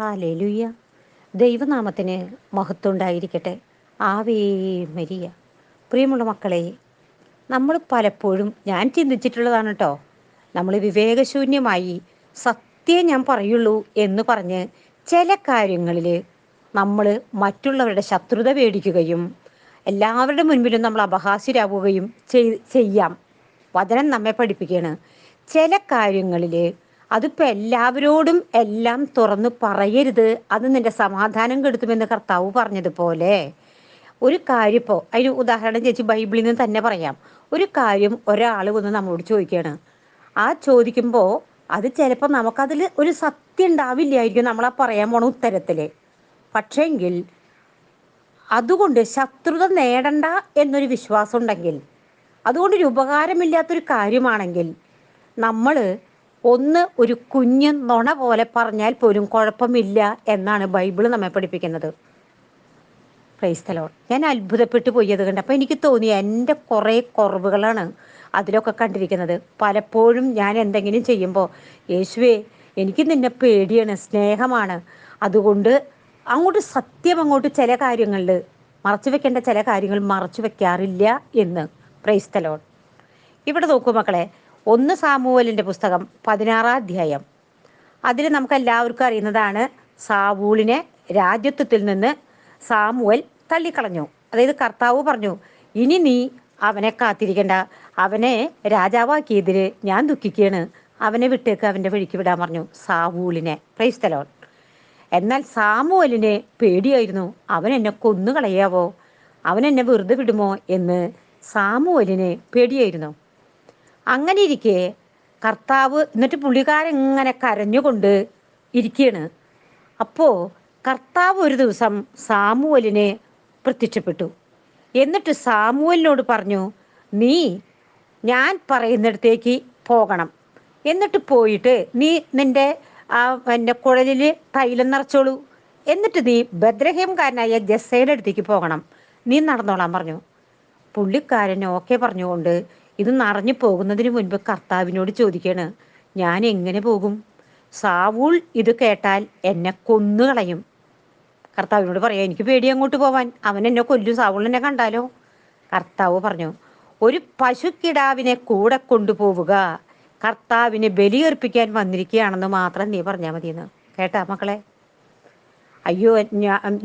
Hallelujah ദൈവനാമത്തിന് മഹത്വം ഉണ്ടായിരിക്കട്ടെ ആവേ മരിയ. പ്രിയമുള്ള മക്കളെ നമ്മൾ പലപ്പോഴും ഞാൻ ചിന്തിച്ചിട്ടുള്ളതാണ് കേട്ടോ നമ്മൾ വിവേകശൂന്യമായി സത്യം ഞാൻ പറയുള്ളൂ എന്ന് പറഞ്ഞ് ചില കാര്യങ്ങളിൽ നമ്മൾ മറ്റുള്ളവരുടെ ശത്രുത പേടിക്കുകയും എല്ലാവരുടെ മുൻപിലും നമ്മൾ അപഹാസ്യരാകുകയും ചെയ്യാം. വചനം നമ്മെ പഠിപ്പിക്കുകയാണ്. ചില കാര്യങ്ങളിൽ അതിപ്പോൾ എല്ലാവരോടും എല്ലാം തുറന്ന് പറയരുത്. അത് നിന്റെ സമാധാനം കെടുത്തുമെന്ന് കർത്താവ് പറഞ്ഞതുപോലെ. ഒരു കാര്യം ഇപ്പോൾ അതിന് ഉദാഹരണം ചേച്ചി ബൈബിളിൽ നിന്ന് തന്നെ പറയാം. ഒരു കാര്യം ഒരാൾ വന്ന് നമ്മളോട് ചോദിക്കുകയാണ് ആ ചോദിക്കുമ്പോൾ അത് ചിലപ്പോൾ നമുക്കതിൽ ഒരു സത്യം ഉണ്ടാവില്ലായിരിക്കും നമ്മളാ പറയാൻ പോണ ഉത്തരത്തിൽ പക്ഷേങ്കിൽ അതുകൊണ്ട് ശത്രുത നേടണ്ട എന്നൊരു വിശ്വാസം ഉണ്ടെങ്കിൽ അതുകൊണ്ടൊരു ഉപകാരമില്ലാത്തൊരു കാര്യമാണെങ്കിൽ നമ്മൾ ഒന്ന് ഒരു കുഞ്ഞ് നുണ പോലെ പറഞ്ഞാൽ പോലും കുഴപ്പമില്ല എന്നാണ് ബൈബിൾ നമ്മെ പഠിപ്പിക്കുന്നത്. ക്രൈസ്തലോ ഞാൻ അത്ഭുതപ്പെട്ടു പോയി അത് കണ്ടപ്പോൾ എനിക്ക് തോന്നി എന്റെ കുറേ കുറവുകളാണ് അതിലൊക്കെ കണ്ടിരിക്കുന്നത്. പലപ്പോഴും ഞാൻ എന്തെങ്കിലും ചെയ്യുമ്പോൾ യേശുവേ എനിക്ക് നിന്നെ പേടിയാണ് സ്നേഹമാണ്. അതുകൊണ്ട് അങ്ങോട്ട് സത്യം അങ്ങോട്ട് ചില കാര്യങ്ങളിൽ മറച്ചു വെക്കേണ്ട ചില കാര്യങ്ങൾ മറച്ചു വെക്കാറില്ല എന്ന്. പ്രൈസ്തലോൺ ഇവിടെ നോക്കൂ മക്കളെ ഒന്ന് സാമൂവലിന്റെ പുസ്തകം പതിനാറാം അധ്യായം. അതിൽ നമുക്ക് എല്ലാവർക്കും അറിയുന്നതാണ് സാവൂളിനെ രാജ്യത്വത്തിൽ നിന്ന് സാമുവൽ തള്ളിക്കളഞ്ഞു. അതായത് കർത്താവ് പറഞ്ഞു ഇനി നീ അവനെ കാത്തിരിക്കണ്ട. അവനെ രാജാവാക്കിയതിൽ ഞാൻ ദുഃഖിക്കുകയാണ്. അവനെ വിട്ടേക്ക് അവന്റെ വഴിക്ക് വിടാൻ പറഞ്ഞു സാവൂളിനെ. പ്രൈസ്തലോൺ എന്നാൽ സാമുവലിന് പേടിയായിരുന്നു അവൻ എന്നെ കൊന്നു കൊന്നുകളയാവോ? അവൻ എന്നെ വെറുതെ വിടുമോ? എന്ന് സാമുവലിന് പേടിയായിരുന്നു. അങ്ങനെ ഇരിക്കെ കർത്താവ് എന്നിട്ട് പുള്ളിക്കാരൻ ഇങ്ങനെ കരഞ്ഞുകൊണ്ട് ഇരിക്കുകയാണ് അപ്പോൾ കർത്താവ് ഒരു ദിവസം സാമുവലിനെ പ്രത്യക്ഷപ്പെട്ടു. എന്നിട്ട് സാമുവലിനോട് പറഞ്ഞു നീ ഞാൻ പറയുന്നിടത്തേക്ക് പോകണം. എന്നിട്ട് പോയിട്ട് നീ നിന്റെ ആ എന്റെ കുഴലിൽ തൈലം നിറച്ചോളൂ. എന്നിട്ട് നീ ഭദ്രഹേംകാരനായ ജസ്സയുടെ അടുത്തേക്ക് പോകണം. നീ നടന്നോളാൻ പറഞ്ഞു. പുള്ളിക്കാരൻ ഓക്കെ പറഞ്ഞുകൊണ്ട് ഇത് നിറഞ്ഞു പോകുന്നതിന് മുൻപ് കർത്താവിനോട് ചോദിക്കാണ് ഞാൻ എങ്ങനെ പോകും? സാവൂൾ ഇത് കേട്ടാൽ എന്നെ കൊന്നുകളയും കർത്താവിനോട് പറയാം എനിക്ക് പേടി അങ്ങോട്ട് പോവാൻ. അവൻ എന്നെ കൊല്ലും. സാവൂൾ എന്നെ കണ്ടാലോ? കർത്താവ് പറഞ്ഞു ഒരു പശുക്കിടാവിനെ കൂടെ കൊണ്ടുപോവുക. കർത്താവിനെ ബലിയർപ്പിക്കാൻ വന്നിരിക്കുകയാണെന്ന് മാത്രം നീ പറഞ്ഞാൽ മതിയെന്ന്. കേട്ടാ മക്കളെ? അയ്യോ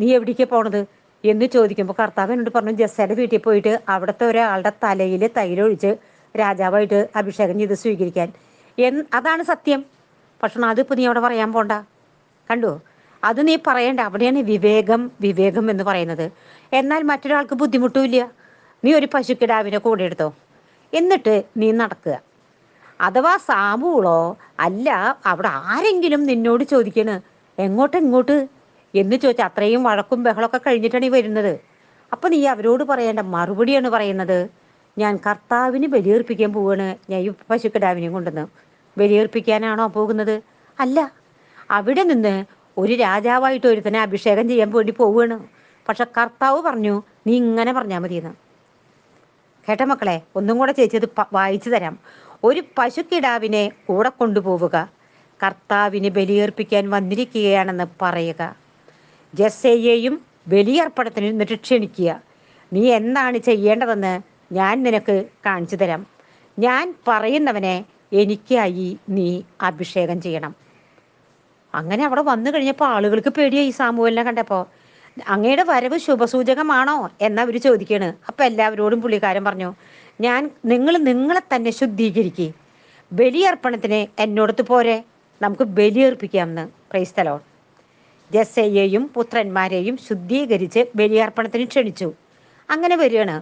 നീ എവിടേക്കാണ് പോണത്? എന്ന് ചോദിക്കുമ്പോൾ കർത്താവ് എന്നോട് പറഞ്ഞു ജസ്സയുടെ വീട്ടിൽ പോയിട്ട് അവിടുത്തെ ഒരാളുടെ തലയിൽ തൈരൊഴിച്ച് രാജാവായിട്ട് അഭിഷേകം ചെയ്ത് സ്വീകരിക്കാൻ. എന്ന് അതാണ് സത്യം. പക്ഷെ അതിപ്പോൾ നീ അവിടെ പറയാൻ പോണ്ട. കണ്ടോ? അത് നീ പറയണ്ട. അവിടെയാണ് വിവേകം വിവേകം എന്ന് പറയുന്നത്. എന്നാൽ മറ്റൊരാൾക്ക് ബുദ്ധിമുട്ടുമില്ല. നീ ഒരു പശുക്കിടാവിനെ കൂടെ എടുത്തോ. എന്നിട്ട് നീ നടക്കുക. അഥവാ സാമ്പൂളോ അല്ല അവിടെ ആരെങ്കിലും നിന്നോട് ചോദിക്കണ് എങ്ങോട്ട് എങ്ങോട്ട്? എന്ന് ചോദിച്ചാൽ അത്രയും വഴക്കും ബഹളമൊക്കെ കഴിഞ്ഞിട്ടാണ് ഈ വരുന്നത്. അപ്പം നീ അവരോട് പറയേണ്ട മറുപടിയാണ് പറയുന്നത്? ഞാൻ കർത്താവിന് ബലിയേർപ്പിക്കാൻ പോവാണ്. ഞാൻ ഈ പശുക്കിടാവിനെയും കൊണ്ടുവന്ന് ബലിയേർപ്പിക്കാനാണോ പോകുന്നത്? അല്ല. അവിടെ നിന്ന് ഒരു രാജാവായിട്ട് ഒരുത്തനെ അഭിഷേകം ചെയ്യാൻ വേണ്ടി പോവുകയാണ് പക്ഷെ കർത്താവ് പറഞ്ഞു നീ ഇങ്ങനെ പറഞ്ഞാൽ മതിയെന്ന്. കേട്ട മക്കളെ ഒന്നും കൂടെ ചേച്ചി അത് വായിച്ചു തരാം. ഒരു പശുക്കിടാവിനെ കൂടെ കൊണ്ടുപോവുക. കർത്താവിന് ബലിയേർപ്പിക്കാൻ വന്നിരിക്കുകയാണെന്ന് പറയുക. ജസ്സയെയും ബലിയർപ്പണത്തിന് നിന്നിട്ട് ക്ഷണിക്കുക. നീ എന്താണ് ചെയ്യേണ്ടതെന്ന് ഞാൻ നിനക്ക് കാണിച്ചു തരാം. ഞാൻ പറയുന്നവനെ എനിക്കായി നീ അഭിഷേകം ചെയ്യണം. അങ്ങനെ അവിടെ വന്നു കഴിഞ്ഞപ്പോൾ ആളുകൾക്ക് പേടിയായി സാമൂഹലിനെ കണ്ടപ്പോൾ. അങ്ങയുടെ വരവ് ശുഭസൂചകമാണോ എന്നവർ ചോദിക്കുകയാണ്. അപ്പം എല്ലാവരോടും പുള്ളിക്കാരൻ പറഞ്ഞു ഞാൻ നിങ്ങൾ നിങ്ങളെ തന്നെ ശുദ്ധീകരിക്കുക ബലിയർപ്പണത്തിന് എന്നോടത്ത് പോരെ. നമുക്ക് ബലിയർപ്പിക്കാമെന്ന്. ക്രൈസ്തലോൺ ജസ്സയെയും പുത്രന്മാരെയും ശുദ്ധീകരിച്ച് ബലിയർപ്പണത്തിന് ക്ഷണിച്ചു. അങ്ങനെ വരികയാണ്.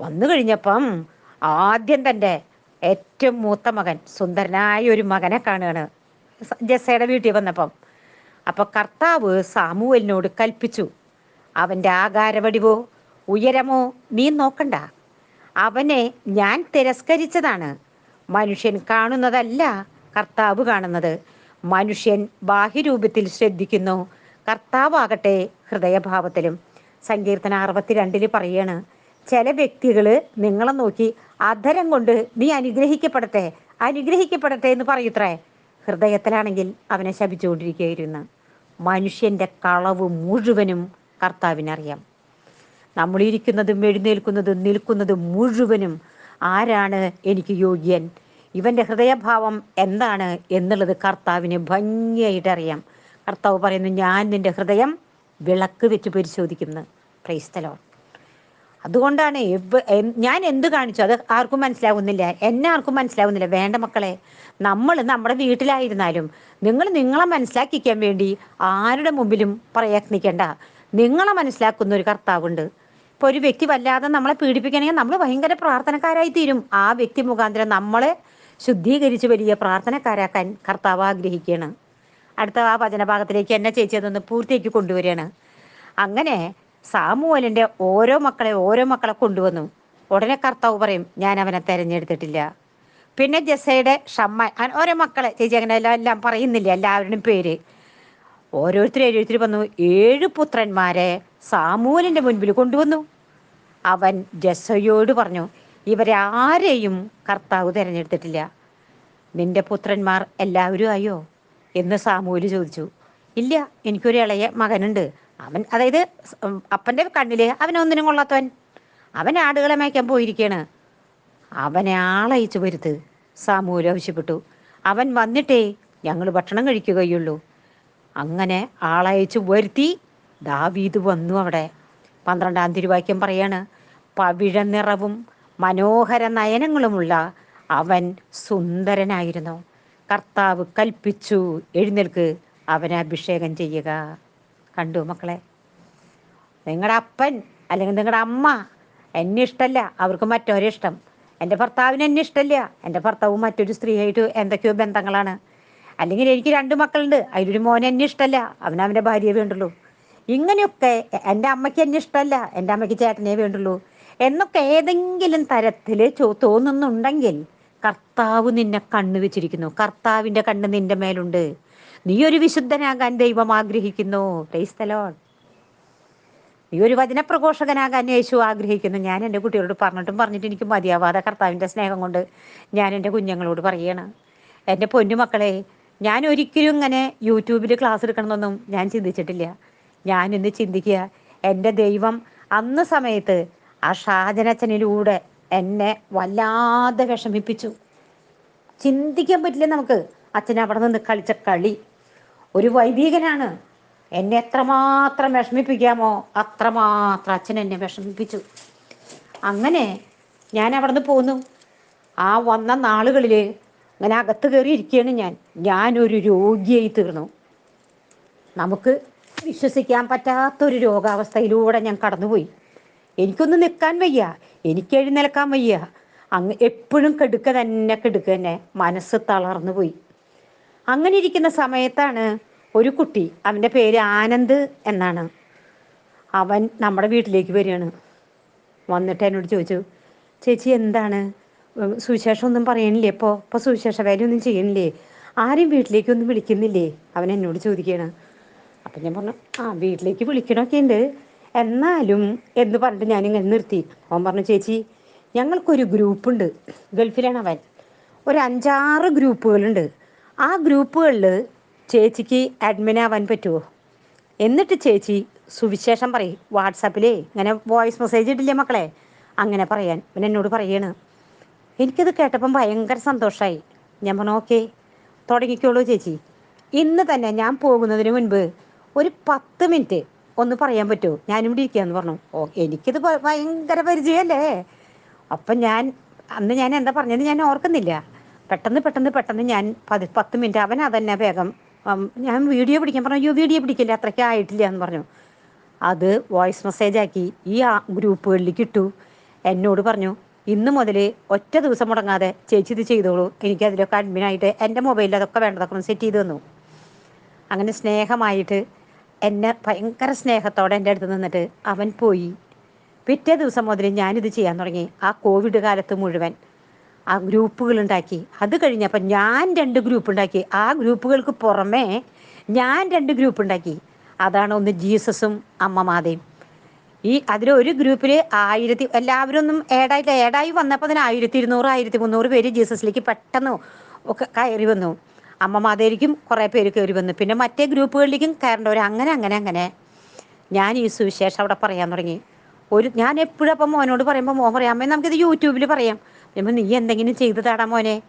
വന്നു കഴിഞ്ഞപ്പം ആദ്യം തന്റെ ഏറ്റവും മൂത്ത മകൻ സുന്ദരനായ ഒരു മകനെ കാണുകയാണ്. ജസ്സയുടെ വീട്ടിൽ വന്നപ്പം അപ്പോൾ കർത്താവ് സാമുവലിനോട് കൽപ്പിച്ചു അവന്റെ ആകാരവടിവോ ഉയരമോ നീ നോക്കണ്ട. അവനെ ഞാൻ തിരസ്കരിച്ചതാണ്. മനുഷ്യൻ കാണുന്നതല്ല കർത്താവ് കാണുന്നത്. മനുഷ്യൻ ബാഹ്യരൂപത്തിൽ ശ്രദ്ധിക്കുന്നു കർത്താവാകട്ടെ ഹൃദയഭാവത്തിലും. സങ്കീർത്തന അറുപത്തിരണ്ടിൽ പറയാണ് ചില വ്യക്തികൾ നിങ്ങളെ നോക്കി അധരം കൊണ്ട് നീ അനുഗ്രഹിക്കപ്പെടട്ടെ അനുഗ്രഹിക്കപ്പെടട്ടെ എന്ന് പറയൂത്രേ. ഹൃദയത്തിലാണെങ്കിൽ അവനെ ശപിച്ചുകൊണ്ടിരിക്കുകയായിരുന്നു. മനുഷ്യന്റെ കളവ് മുഴുവനും കർത്താവിനറിയാം. നമ്മളിരിക്കുന്നതും എഴുന്നേൽക്കുന്നതും നിൽക്കുന്നതും മുഴുവനും ആരാണ് എനിക്ക് യോഗ്യൻ? ഇവന്റെ ഹൃദയഭാവം എന്താണ് എന്നുള്ളത് കർത്താവിന് ഭംഗിയായിട്ട് അറിയാം കർത്താവ് പറയുന്നു ഞാൻ നിന്റെ ഹൃദയം വിളക്ക് വെച്ച് പരിശോധിക്കുന്നു. ക്രൈസ്തലോ അതുകൊണ്ടാണ് ഞാൻ എന്ത് കാണിച്ചു? അത് ആർക്കും മനസ്സിലാവുന്നില്ല. എന്നെ ആർക്കും മനസ്സിലാവുന്നില്ല. വേണ്ട മക്കളെ നമ്മൾ നമ്മുടെ വീട്ടിലായിരുന്നാലും നിങ്ങൾ നിങ്ങളെ മനസ്സിലാക്കിക്കാൻ വേണ്ടി ആരുടെ മുമ്പിലും പ്രയത്നിക്കേണ്ട. നിങ്ങളെ മനസ്സിലാക്കുന്ന ഒരു കർത്താവുണ്ട്. ഇപ്പൊ ഒരു വ്യക്തി വല്ലാതെ നമ്മളെ പീഡിപ്പിക്കണമെങ്കിൽ നമ്മൾ ഭയങ്കര പ്രാർത്ഥനക്കാരായി തീരും. ആ വ്യക്തി മുഖാന്തരം നമ്മളെ ശുദ്ധീകരിച്ച് വലിയ പ്രാർത്ഥനക്കാരാക്കാൻ കർത്താവ് ആഗ്രഹിക്കുകയാണ്. അടുത്ത ആ വചനഭാഗത്തിലേക്ക് എന്നെ ചേച്ചി അതൊന്ന് പൂർത്തിയാക്കി കൊണ്ടുവരികയാണ്. അങ്ങനെ സാമുവലിന്റെ ഓരോ മക്കളെ ഓരോ മക്കളെ കൊണ്ടുവന്നു. ഉടനെ കർത്താവ് പറയും ഞാൻ അവനെ തിരഞ്ഞെടുത്തിട്ടില്ല. പിന്നെ ജസയുടെ ഷമ്മ ഓരോ മക്കളെ ചേച്ചി അങ്ങനെ എല്ലാം എല്ലാം പറയുന്നില്ല എല്ലാവരുടെയും പേര്. ഓരോരുത്തർ ഓരോരുത്തർ വന്നു. ഏഴ് പുത്രന്മാരെ സാമൂലിന്റെ മുൻപിൽ കൊണ്ടുവന്നു. അവൻ ജസയോട് പറഞ്ഞു ഇവരെ ആരെയും കർത്താവ് തിരഞ്ഞെടുത്തിട്ടില്ല. നിന്റെ പുത്രന്മാർ എല്ലാവരും ആയോ എന്ന് സാമൂൽ ചോദിച്ചു. ഇല്ല എനിക്കൊരു ഇളയ മകനുണ്ട്. അവൻ അതായത് അപ്പന്റെ കണ്ണിൽ അവനൊന്നിനും കൊള്ളാത്തവൻ. അവൻ ആടുകളെ മേയ്ക്കാൻ പോയിരിക്കുകയാണ് അവനെ ആളയച്ചു വരുത്ത് സാമൂൽ ആവശ്യപ്പെട്ടു. അവൻ വന്നിട്ടേ ഞങ്ങൾ ഭക്ഷണം കഴിക്കുകയുള്ളൂ. അങ്ങനെ ആളയച്ചു വരുത്തി ദാവീദ് വന്നു അവിടെ. പന്ത്രണ്ടാം തിരുവാക്യം പറയാണ് പവിഴ നിറവും മനോഹര നയനങ്ങളുമുള്ള അവൻ സുന്ദരനായിരുന്നു. കർത്താവ് കൽപ്പിച്ചു എഴുന്നേൽക്ക് അവനെ അഭിഷേകം ചെയ്യുക. കണ്ടു മക്കളെ? നിങ്ങളുടെ അപ്പൻ അല്ലെങ്കിൽ നിങ്ങളുടെ അമ്മ എന്നെ ഇഷ്ടമല്ല അവർക്ക് മറ്റൊരേ ഇഷ്ടം. എന്റെ ഭർത്താവിന് എന്നെ ഇഷ്ടമല്ല എന്റെ ഭർത്താവ് മറ്റൊരു സ്ത്രീയായിട്ട് എന്തൊക്കെയോ ബന്ധങ്ങളാണ്. അല്ലെങ്കിൽ എനിക്ക് രണ്ട് മക്കളുണ്ട്. അതിലൊരു മോൻ എന്നെ ഇഷ്ടമല്ല അവൻ അവന്റെ ഭാര്യയെ വേണ്ടുള്ളൂ. ഇങ്ങനെയൊക്കെ എന്റെ അമ്മയ്ക്ക് എന്നെ ഇഷ്ടമല്ല എന്റെ അമ്മയ്ക്ക് ചേട്ടനെ വേണ്ടുള്ളൂ. എന്നൊക്കെ ഏതെങ്കിലും തരത്തിൽ തോന്നുന്നുണ്ടെങ്കിൽ കർത്താവ് നിന്നെ കണ്ണു വെച്ചിരിക്കുന്നു. കർത്താവിന്റെ കണ്ണ് നിന്റെ മേലുണ്ട്. നീ ഒരു വിശുദ്ധനാകാൻ ദൈവം ആഗ്രഹിക്കുന്നു. ക്രൈസ്തലോൺ നീ ഒരു വചനപ്രഘോഷകനാകാൻ യേശു ആഗ്രഹിക്കുന്നു. ഞാൻ എന്റെ കുട്ടികളോട് പറഞ്ഞിട്ടും പറഞ്ഞിട്ട് എനിക്ക് മതിയാവാതെ കർത്താവിന്റെ സ്നേഹം കൊണ്ട് ഞാൻ എന്റെ കുഞ്ഞുങ്ങളോട് പറയണം. എന്റെ പൊന്നുമക്കളെ ഞാൻ ഒരിക്കലും ഇങ്ങനെ യൂട്യൂബിൽ ക്ലാസ് എടുക്കണമെന്നൊന്നും ഞാൻ ചിന്തിച്ചിട്ടില്ല. ഞാൻ ഇന്ന് ചിന്തിക്കുക എന്റെ ദൈവം അന്ന് സമയത്ത് ആ ഷാജനച്ചനിലൂടെ എന്നെ വല്ലാതെ വിഷമിപ്പിച്ചു. ചിന്തിക്കാൻ പറ്റില്ല നമുക്ക്. അച്ഛൻ അവിടെ നിന്ന് കളിച്ച കളി. ഒരു വൈദികനാണ്. എന്നെ എത്രമാത്രം വിഷമിപ്പിക്കാമോ അത്രമാത്രം അച്ഛൻ എന്നെ വിഷമിപ്പിച്ചു. അങ്ങനെ ഞാൻ അവിടെ നിന്ന് പോന്നു. ആ വന്ന നാളുകളിൽ അങ്ങനെ അകത്ത് കയറി ഇരിക്കുകയാണ് ഞാൻ. ഞാനൊരു രോഗിയായി തീർന്നു. നമുക്ക് വിശ്വസിക്കാൻ പറ്റാത്തൊരു രോഗാവസ്ഥയിലൂടെ ഞാൻ കടന്നുപോയി. എനിക്കൊന്നും നിൽക്കാൻ വയ്യ. എനിക്ക് എഴുന്നേൽക്കാൻ വയ്യ. അങ്ങ് എപ്പോഴും കെടുക്ക തന്നെ കെടുക്ക തന്നെ. മനസ്സ് തളർന്നു പോയി. അങ്ങനെ ഇരിക്കുന്ന സമയത്താണ് ഒരു കുട്ടി അവന്റെ പേര് ആനന്ദ് എന്നാണ്. അവൻ നമ്മുടെ വീട്ടിലേക്ക് വരികയാണ്. വന്നിട്ട് എന്നോട് ചോദിച്ചു ചേച്ചി എന്താണ്? സുവിശേഷം ഒന്നും പറയണില്ലേ ഇപ്പോൾ ഇപ്പോൾ സുവിശേഷ വേലയൊന്നും ചെയ്യണില്ലേ? ആരും വീട്ടിലേക്കൊന്നും വിളിക്കുന്നില്ലേ? അവൻ എന്നോട് ചോദിക്കുകയാണ്. അപ്പം ഞാൻ പറഞ്ഞു ആ വീട്ടിലേക്ക് വിളിക്കണമൊക്കെ ഉണ്ട്. എന്നാലും എന്ന് പറഞ്ഞിട്ട് ഞാനിങ്ങനെ നിർത്തി. അവൻ പറഞ്ഞു ചേച്ചി ഞങ്ങൾക്കൊരു ഗ്രൂപ്പുണ്ട്. ഗൾഫിലാണ് അവൻ. ഒരു അഞ്ചാറ് ഗ്രൂപ്പുകളുണ്ട്. ആ ഗ്രൂപ്പുകളിൽ ചേച്ചിക്ക് അഡ്മിൻ ആവാൻ പറ്റുമോ എന്നിട്ട് ചേച്ചി സുവിശേഷം പറയും. വാട്സാപ്പിലേ ഇങ്ങനെ വോയിസ് മെസ്സേജ് ഇട്ടില്ലേ മക്കളെ? അങ്ങനെ പറയാൻ. പിന്നെ എന്നോട് പറയാണ് എനിക്കത് കേട്ടപ്പം ഭയങ്കര സന്തോഷമായി ഞാൻ പറഞ്ഞു ഓക്കെ തുടങ്ങിക്കോളൂ ചേച്ചി. ഇന്ന് തന്നെ ഞാൻ പോകുന്നതിന് മുൻപ് ഒരു പത്ത് മിനിറ്റ് ഒന്ന് പറയാൻ പറ്റുമോ ഞാനിവിടെ ഇരിക്കാന്ന് പറഞ്ഞു. ഓ എനിക്കിത് ഭയങ്കര പരിചയമല്ലേ? അപ്പം ഞാൻ അന്ന് ഞാൻ എന്താ പറഞ്ഞത് ഞാൻ ഓർക്കുന്നില്ല. പെട്ടെന്ന് പെട്ടെന്ന് പെട്ടെന്ന് ഞാൻ പതി പത്ത് മിനിറ്റ് അവൻ അതന്നെ വേഗം ഞാൻ വീഡിയോ പിടിക്കാൻ പറഞ്ഞു അയ്യോ വീഡിയോ പിടിക്കില്ല അത്രയ്ക്ക് ആയിട്ടില്ല എന്ന് പറഞ്ഞു. അത് വോയിസ് മെസ്സേജ് ആക്കി ഈ ഗ്രൂപ്പുകളിലേക്ക് ഇട്ടു. എന്നോട് പറഞ്ഞു ഇന്ന് മുതൽ ഒറ്റ ദിവസം മുടങ്ങാതെ ചേച്ചി ഇത് ചെയ്തോളൂ. എനിക്ക് അതിലൊക്കെ അഡ്മിനായിട്ട് എന്റെ മൊബൈലിൽ അതൊക്കെ വേണ്ടതൊക്കെ സെറ്റ് ചെയ്ത് തന്നു. അങ്ങനെ സ്നേഹമായിട്ട് എന്നെ ഭയങ്കര സ്നേഹത്തോടെ എന്റെ അടുത്ത് നിന്നിട്ട് അവൻ പോയി. പിറ്റേ ദിവസം മുതൽ ഞാനിത് ചെയ്യാൻ തുടങ്ങി. ആ കോവിഡ് കാലത്ത് മുഴുവൻ ആ ഗ്രൂപ്പുകൾ ഉണ്ടാക്കി അത് കഴിഞ്ഞപ്പോൾ ഞാൻ രണ്ട് ഗ്രൂപ്പ് ഉണ്ടാക്കി ആ ഗ്രൂപ്പുകൾക്ക് പുറമേ ഞാൻ രണ്ട് ഗ്രൂപ്പ് ഉണ്ടാക്കി അതാണ് ഒന്ന് ജീസസും അമ്മമാതയും. ഈ അതിൽ ഒരു ഗ്രൂപ്പിൽ ആയിരത്തി എല്ലാവരും ഒന്നും ഏഡായില്ല ഏഡായി വന്നപ്പോൾ അതിന് ആയിരത്തി ഇരുന്നൂറ് ആയിരത്തി മുന്നൂറ് പേര് ജീസസിലേക്ക് പെട്ടെന്ന് ഒക്കെ കയറി വന്നു. അമ്മ മാതേരിക്കും കുറേ പേര് കയറി വന്നു. പിന്നെ മറ്റേ ഗ്രൂപ്പുകളിലേക്കും കയറേണ്ടവർ അങ്ങനെ അങ്ങനെ അങ്ങനെ. ഞാൻ ഈ സുവിശേഷം അവിടെ പറയാൻ തുടങ്ങി. ഒരു ഞാൻ എപ്പോഴും അപ്പം മോനോട് പറയുമ്പോൾ മോൻ പറയാം അമ്മേ നമുക്കിത് യൂട്യൂബിൽ പറയാം. പറയുമ്പോൾ നീ എന്തെങ്കിലും ചെയ്തു താടാ മോനെ.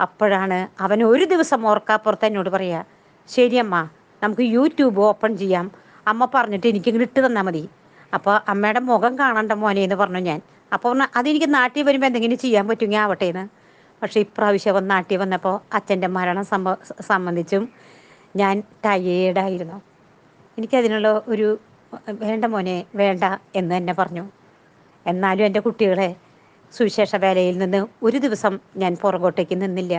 അപ്പോഴാണ് അവൻ ഒരു ദിവസം ഓർക്കാപ്പുറത്ത് എന്നോട് പറയുക ശരിയമ്മ നമുക്ക് യൂട്യൂബ് ഓപ്പൺ ചെയ്യാം. അമ്മ പറഞ്ഞിട്ട് എനിക്കിങ്ങനെ ഇട്ട് തന്നാൽ മതി. അപ്പോൾ അമ്മയുടെ മുഖം കാണണ്ട മോനെ എന്ന് പറഞ്ഞു ഞാൻ. അപ്പോൾ അതെനിക്ക് നാട്ടിൽ വരുമ്പോൾ എന്തെങ്കിലും ചെയ്യാൻ പറ്റുമെങ്കിൽ ആവട്ടെ എന്ന്. പക്ഷേ ഇപ്രാവശ്യം നാട്ടിൽ വന്നപ്പോൾ അച്ഛന്റെ മരണം സംഭ സംബന്ധിച്ചും ഞാൻ ടയേർഡായിരുന്നു. എനിക്കതിനുള്ള ഒരു വേണ്ട മോനെ വേണ്ട എന്ന് തന്നെ പറഞ്ഞു. എന്നാലും എന്റെ കുട്ടികളെ സുവിശേഷ വേലയിൽ നിന്ന് ഒരു ദിവസം ഞാൻ പുറകോട്ടേക്ക് നിന്നില്ല.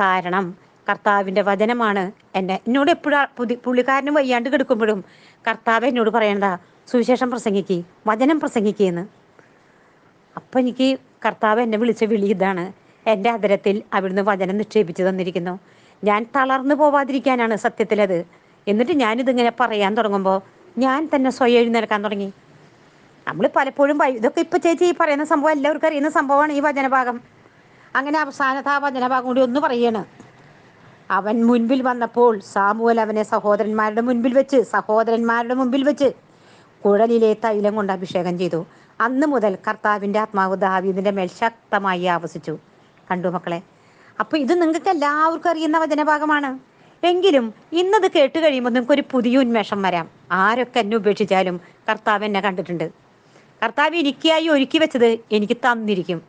കാരണം കർത്താവിന്റെ വചനമാണ് എന്നെ എന്നോട് എപ്പോഴും പുതി പുള്ളിക്കാരനും വയ്യാണ്ട് കിടക്കുമ്പോഴും കർത്താവ് എന്നോട് പറയണതാ സുവിശേഷം പ്രസംഗിക്ക് വചനം പ്രസംഗിക്കുകയെന്ന് അപ്പം എനിക്ക് കർത്താവ് എന്നെ വിളിച്ച വിളി ഇതാണ്. എന്റെ അതിരത്തിൽ അവിടുന്ന് വചനം നിക്ഷേപിച്ചു തന്നിരിക്കുന്നു. ഞാൻ തളർന്നു പോവാതിരിക്കാനാണ് സത്യത്തിലത്. എന്നിട്ട് ഞാനിതിങ്ങനെ പറയാൻ തുടങ്ങുമ്പോൾ ഞാൻ തന്നെ സ്വയം എഴുന്നേൽക്കാൻ തുടങ്ങി. നമ്മൾ പലപ്പോഴും ഇതൊക്കെ ഇപ്പൊ ചേച്ചി ഈ പറയുന്ന സംഭവം എല്ലാവർക്കും അറിയുന്ന സംഭവമാണ് ഈ വചനഭാഗം. അങ്ങനെ അവസാനത്തെ ആ വചനഭാഗം കൂടി ഒന്ന് പറയാണ്. അവൻ മുൻപിൽ വന്നപ്പോൾ സാമുവൽ അവനെ സഹോദരന്മാരുടെ മുൻപിൽ വെച്ച് സഹോദരന്മാരുടെ മുൻപിൽ വെച്ച് കുഴലിലെ തൈലം കൊണ്ട് അഭിഷേകം ചെയ്തു. അന്ന് മുതൽ കർത്താവിന്റെ ആത്മാവ് ദാവീദിന്റെ മേൽ ശക്തമായി ആവസിച്ചു. കണ്ടു മക്കളെ. അപ്പൊ ഇത് നിങ്ങൾക്ക് എല്ലാവർക്കും അറിയുന്ന വചനഭാഗമാണ്. എങ്കിലും ഇന്നത് കേട്ട് കഴിയുമ്പോൾ നിങ്ങൾക്ക് ഒരു പുതിയ ഉന്മേഷം വരാം. ആരൊക്കെ എന്നെ ഉപേക്ഷിച്ചാലും കർത്താവ് എന്നെ കണ്ടിട്ടുണ്ട്. കർത്താവ് എനിക്കായി ഒരുക്കി വെച്ചത് എനിക്ക് തന്നിരിക്കും.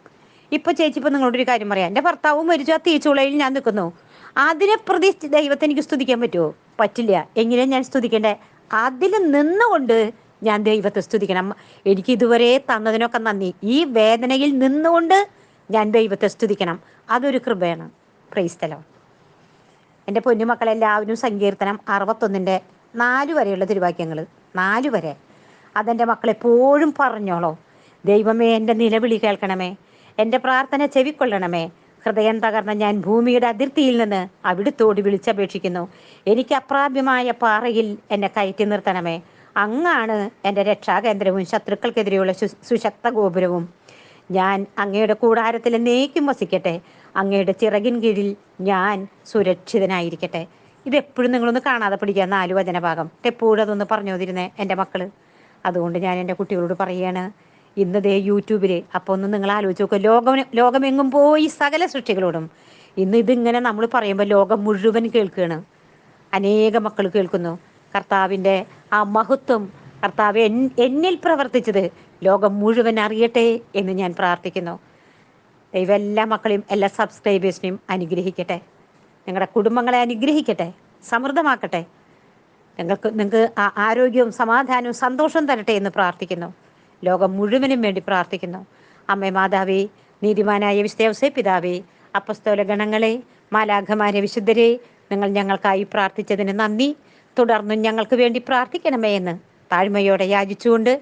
ഇപ്പൊ ചേച്ചി ഇപ്പൊ നിങ്ങളോടൊരു കാര്യം പറയാം. എന്റെ ഭർത്താവും മരിച്ചു ആ തീച്ചുളയിൽ ഞാൻ നിൽക്കുന്നു. അതിനെ പ്രതി ദൈവത്തെ എനിക്ക് സ്തുതിക്കാൻ പറ്റുമോ? പറ്റില്ല. എങ്ങനെ ഞാൻ സ്തുതിക്കണ്ടേ? അതിൽ നിന്നുകൊണ്ട് ഞാൻ ദൈവത്തെ സ്തുതിക്കണം. എനിക്ക് ഇതുവരെ തന്നതിനൊക്കെ നന്ദി. ഈ വേദനയിൽ നിന്നുകൊണ്ട് ഞാൻ ദൈവത്തെ സ്തുതിക്കണം. അതൊരു കൃപയാണ്. പ്രൈസ്തലം എന്റെ പൊന്നുമക്കളെല്ലാവരും സങ്കീർത്തനം അറുപത്തൊന്നിന്റെ നാല് വരെയുള്ള തിരുവാക്യങ്ങൾ. നാല് വരെ. അതെന്റെ മക്കളെപ്പോഴും പറഞ്ഞോളോ. ദൈവമേ എന്റെ നിലവിളി കേൾക്കണമേ. എന്റെ പ്രാർത്ഥന ചെവിക്കൊള്ളണമേ. ഹൃദയം തകർന്ന ഞാൻ ഭൂമിയുടെ അതിർത്തിയിൽ നിന്ന് അവിടുത്തോട് വിളിച്ചപേക്ഷിക്കുന്നു. എനിക്ക് അപ്രാപ്യമായ പാറയിൽ എന്നെ കയറ്റി നിർത്തണമേ. അങ്ങാണ് എന്റെ രക്ഷാകേന്ദ്രവും ശത്രുക്കൾക്കെതിരെയുള്ള സുശക്ത ഗോപുരവും. ഞാൻ അങ്ങയുടെ കൂടാരത്തിൽ എന്നേക്കും വസിക്കട്ടെ. അങ്ങയുടെ ചിറകിൻ കീഴിൽ ഞാൻ സുരക്ഷിതനായിരിക്കട്ടെ. ഇതെപ്പോഴും നിങ്ങളൊന്ന് കാണാതെ പിടിക്കുക നാല് വചനഭാഗം എപ്പോഴും അതൊന്ന് പറഞ്ഞു തരുന്നേ എന്റെ മക്കൾ. അതുകൊണ്ട് ഞാൻ എന്റെ കുട്ടികളോട് പറയാണ് ഇന്ന് ദേ യൂട്യൂബിൽ അപ്പോൾ ഒന്ന് നിങ്ങൾ ആലോചിച്ച് നോക്കുക ലോകം ലോകമെങ്ങും പോയി സകല സൃഷ്ടികളോടും. ഇന്ന് ഇതിങ്ങനെ നമ്മൾ പറയുമ്പോൾ ലോകം മുഴുവൻ കേൾക്കുകയാണ് അനേക മക്കൾ കേൾക്കുന്നു. കർത്താവിന്റെ ആ മഹത്വം കർത്താവ് എന്നിൽ പ്രവർത്തിച്ചത് ലോകം മുഴുവൻ അറിയട്ടെ എന്ന് ഞാൻ പ്രാർത്ഥിക്കുന്നു. ദൈവം എല്ലാ മക്കളെയും എല്ലാ സബ്സ്ക്രൈബേഴ്സിനെയും അനുഗ്രഹിക്കട്ടെ. നിങ്ങളുടെ കുടുംബങ്ങളെ അനുഗ്രഹിക്കട്ടെ. സമൃദ്ധമാക്കട്ടെ. നിങ്ങൾക്ക് നിങ്ങൾക്ക് ആ- ആരോഗ്യവും സമാധാനവും സന്തോഷവും തരട്ടെ എന്ന് പ്രാർത്ഥിക്കുന്നു. ലോകം മുഴുവനും വേണ്ടി പ്രാർത്ഥിക്കുന്നു. അമ്മേ മാതാവേ നീതിമാനായ വിശുദ്ധ പിതാവേ അപ്പസ്തോല ഗണങ്ങളെ മാലാഖമാരെ വിശുദ്ധരെ നിങ്ങൾ ഞങ്ങൾക്കായി പ്രാർത്ഥിച്ചതിന് നന്ദി. തുടർന്നും ഞങ്ങൾക്ക് വേണ്ടി പ്രാർത്ഥിക്കണമേ എന്ന് താഴ്മയോടെ യാചിച്ചുകൊണ്ട്